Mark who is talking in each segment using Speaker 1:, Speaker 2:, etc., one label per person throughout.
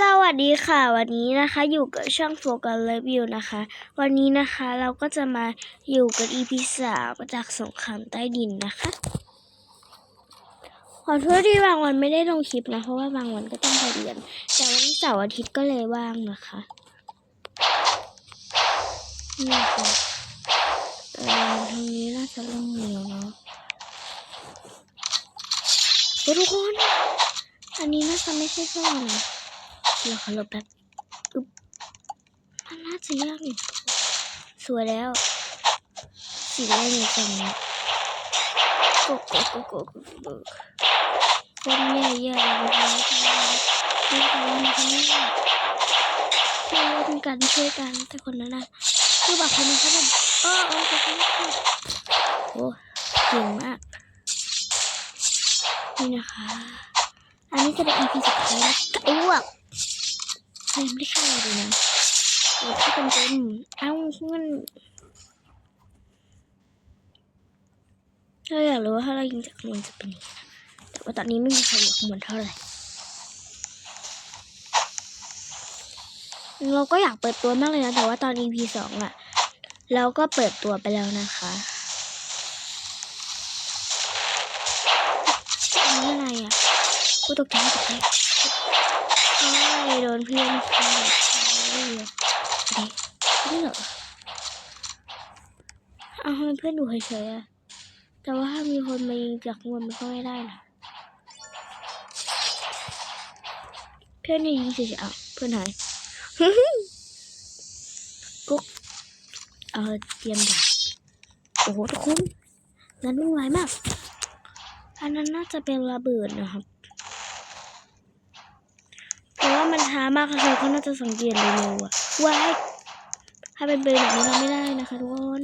Speaker 1: สวัสดีค่ะ วันนี้นะคะอยู่กับช่องโฟกัสเลวิวนะคะ วันนี้นะคะเราก็จะมาอยู่กับ EP สามจากสงครามใต้ดินนะคะขอโทษที่บางวันไม่ได้ลงคลิปนะ เพราะว่าบางวันก็ต้องไปเรียน แต่วันเสาร์อาทิตย์ก็เลยว่างนะคะนี่ค่ะเออทางนี้น่าจะลงเหนียวเนาะเฮ้ยทุกคน อันนี้น่าจะไม่ใช่เสื้อนะ เดี๋ยวขอหลบแป๊บอึ๊บมันน่าจะยากอยู่สวยแล้วสีแดงอยู่ตรงนี้โกโกโกโกโกโกคนใหญ่ๆเลยนะช่วยกันช่วยกันช่วยกันแต่คนนั้นนะคือแบบคนนี้เขาแบบเออเออขอบคุณโอ้เก่งมากนี่นะคะ อันนี้จะเป็น EP สุดท้ายแล้วกอ้วก ไม่ได้เข้าเลยนะโอ้ที่เป็นเต็มเอ้ามันเราอยากรู้ว่าถ้าเรายิงจากข้างบนจะเป็นยังไงแต่ว่าตอนนี้ไม่มีใครอยู่ข้างบนเท่าไหร่เราก็อยากเปิดตัวมากเลยนะ แต่ว่าตอน EP สองอะเราก็เปิดตัวไปแล้วนะคะอันนี้อะไรอะกูตกใจตกใจ ใช่โดนเพื่อนฆ่าเฮ้ยเด็กนี่เหรอเอาทำไมเพื่อนดูเฉยๆอะแต่ว่าถ้ามีคนมายิงจากข้างบนมันก็ไม่ได้นะเพื่อนยิงเฉยๆอะเพื่อนหายกุ๊กเออเตรียมดาบโอ้โหทุกคนนั้นวุ่นวายมาก อันนั้นน่าจะเป็นระเบิดนะครับ ว่ามันช้ามากค่ะเขาน่าจะสังเกตเร็วๆอะว้ายถ้าเป็นเบอร์แบบนี้เราไม่ได้นะคะทุกคน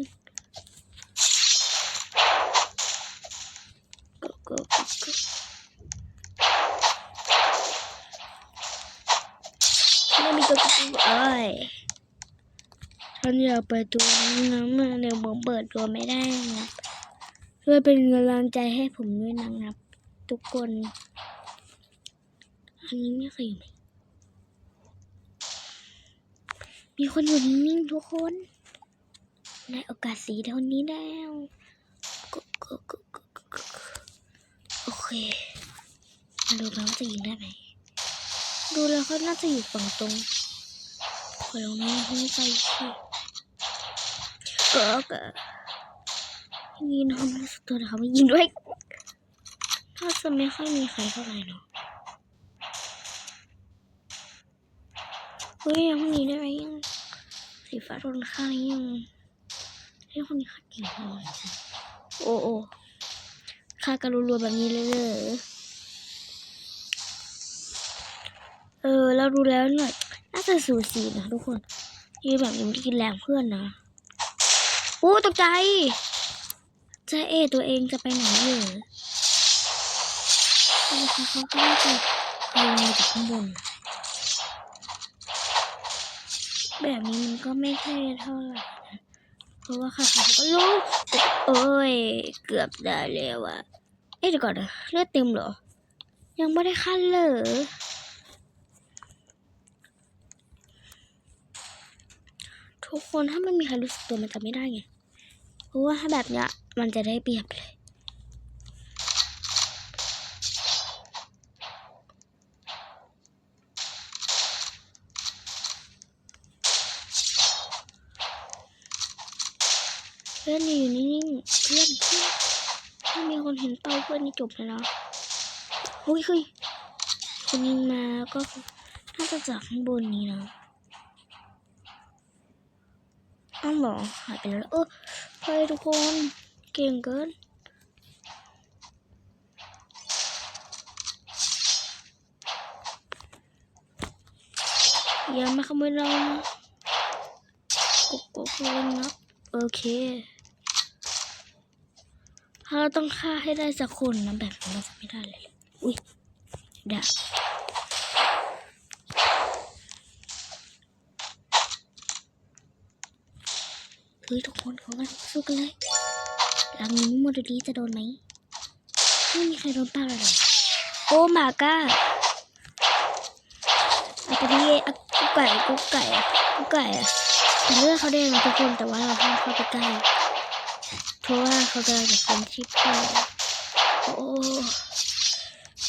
Speaker 1: ก็ก็ก็ก็ไม่มีตัวกระตุ้นเอ้ยฉันอยากเปิดตัวนี้นะเมื่อเดี๋ยวผมเปิดตัวไม่ได้นะช่วยเป็นกำลังใจให้ผมด้วยนะครับ ทุกคน อันนี้ไม่เคยอยู่ไห มีคนอยู่นิ่งๆทุกคนในโอกาสสีเท่านี้แล้วก็โอเคมาดูกันว่าจะยิงได้ไหม ดูแล้วเขาน่าจะอยู่ฝั่งตรงขอลองนี้ให้ไปสิก็ก็ยิงทำรู้สึกตัวนะคะไม่ยิงด้วยน่าจะไม่ค่อยมีใครเท่าไหร่เนาะ ฮ้ยยังคนนี้ได้ไหมยังสีฟ้าโดนฆ่ายังให้คนนี้ฆ่าเก่งมากโอ้โอ้ฆ่ากันรัวๆแบบนี้เลยเหรอเออ เราดูแล้วเนี่ยน่าจะสูสีนะทุกคนที่แบบยังไม่ได้กินแรงเพื่อนนะโอ้ตกใจใจเอตัวเองจะไปไหนเหรอนะคะเขาก็น่าจะลงมาจากข้างบน แบบนี้มันก็ไม่เท่เท่าไหร่นะเพราะว่าค่ะเขาก็รู้โอ้ย เกือบได้แล้วอะเอ๊ะเดี๋ยวก่อนนะเลือดเต็มเหรอ ยังไม่ได้ขั้นเลยทุกคนถ้าไม่มีใครรู้สึกตัวมันจะไม่ได้ไง เพราะว่าถ้าแบบเนี้ยมันจะได้เปรียบเลย พื่อนอยู่นิ่งๆเพื่อนถ้ามีคนเห็นเป้าเพื่อนนี่จบเลยนะเฮ้ยเฮ้ยคนยิงมาก็น่าจะจากข้างบนนี้นะอ้าวหรอหายไปแล้วเออเฮ้ยทุกคนเก่งเกินอย่ามาขโมยเรานะกุ๊กกุ๊กเลยนะโอเค ถ้าเราต้องฆ่าให้ได้สักคนนะแบบนี้เราจะไม่ได้เลย อุ้ยดาบเฮ้ยทุกคนเขามาสู้กันเลยหลังนี้โมโดดีจะโดนไหมไม่มีใครโดนป้าเลยโอ้มาก้าอาไปอันนี้อะกุ๊กไก่กุ๊กไก่กุ๊กไก่อะแต่เลือดเขาแดงนะทุกคนแต่ว่าเราห้ามเข้าไปใกล้ เพราะว่าเขาจะจะเป็นชิปไปโอ้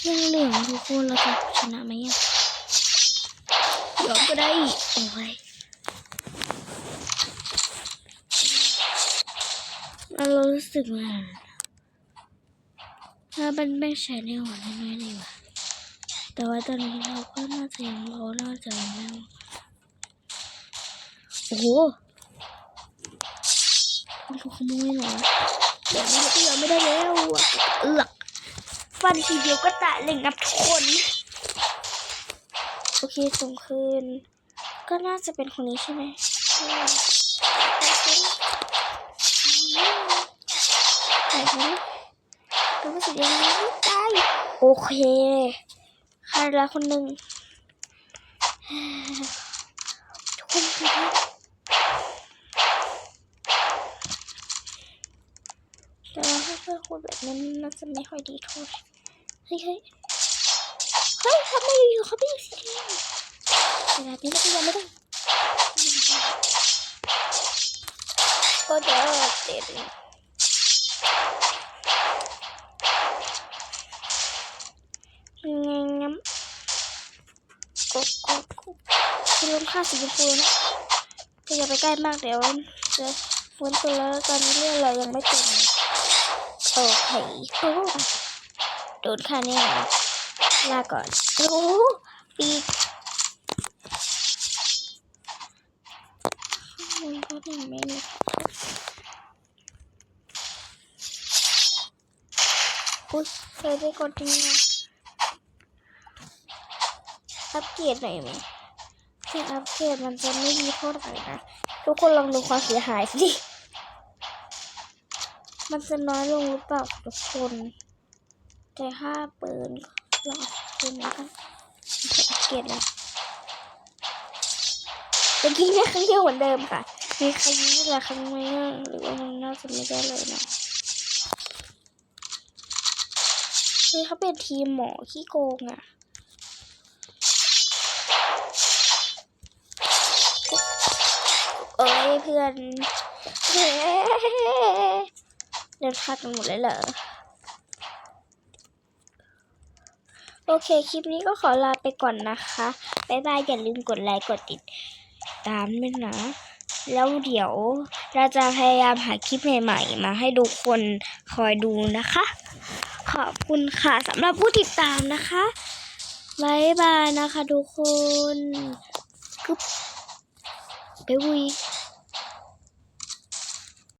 Speaker 1: เรื่องเหลืองทุกคนเราจะชนะไหมอะยอมก็ได้ โอ้ยเรารู้สึกว่าถ้าเป็นแม่ชายในหัวน้อยๆเลยว่ะแต่ว่าตอนนี้เราก็น่าจะยังเราน่าจะยังโอ้โห ถูกขโมยเหรอเดี๋ยวนี้ก็ยังไม่ได้แล้วอะเอือกฟันทีเดียวก็ตายเลยนะทุกคน โอเคส่งคืน ก็น่าจะเป็นคนนี้ใช่ไหมใช่ใครคนนี้รู้สึกยังไงไม่ตายโอเคใครละคนหนึ่ง ทุกคนคะแต่ว่า ถ้าเพื่อนคนแบบนั้นน่าจะไม่ค่อยดีเท่าไหร่เฮ้ยเฮ้ยเฮ้ยทำไมอยู่ๆเขาไม่อยิงสีแดงแต่แบบนี้เราก็ยังไม่ได้ก็เดี๋ยวเด็ดงั้มกุ๊กกุ๊กกุ๊กคุณลุงค่าสีชมพูนะก็อย่าไปใกล้มากเดี๋ยวจะฟื้นตัวแล้วตอนนี้เรื่องเรายังไม่เต็ม โอเคโอ้โดนค่าแน่ลาก่อนโอ้ปีกมันก็ยังไม่มีอุ้ยเคยไปกดทิ้งนะอัปเกรดหน่อยไหมแค่อัปเกรดมันจะไม่ดีเท่าไหร่นะ ทุกคนลองดูความเสียหายสิ มันจะน้อยลงหรือเปล่าทุกคน แต่ถ้าเปิดลองดูนะครับจะอัปเกรดเลยตะกี้เนี่ยครั้งเดียวเหมือนเดิมค่ะ มีใครยิงไม่ละครั้งไหมหรือว่ามันน่าจะไม่ได้เลยนะคือเขาเป็นทีมหมอขี้โกงอะเอ้ยเพื่อน เดินพลาดกันหมดเลยเหรอโอเค คลิปนี้ก็ขอลาไปก่อนนะคะ บ๊ายบาย อย่าลืมกดไลค์ กดติดตามด้วยนะ แล้วเดี๋ยวเราจะพยายามหาคลิปใหม่ๆ มาให้ทุกคนคอยดูนะคะ ขอบคุณค่ะสำหรับผู้ติดตามนะคะ บ๊ายบายนะคะทุกคนกึ๊บไปวุย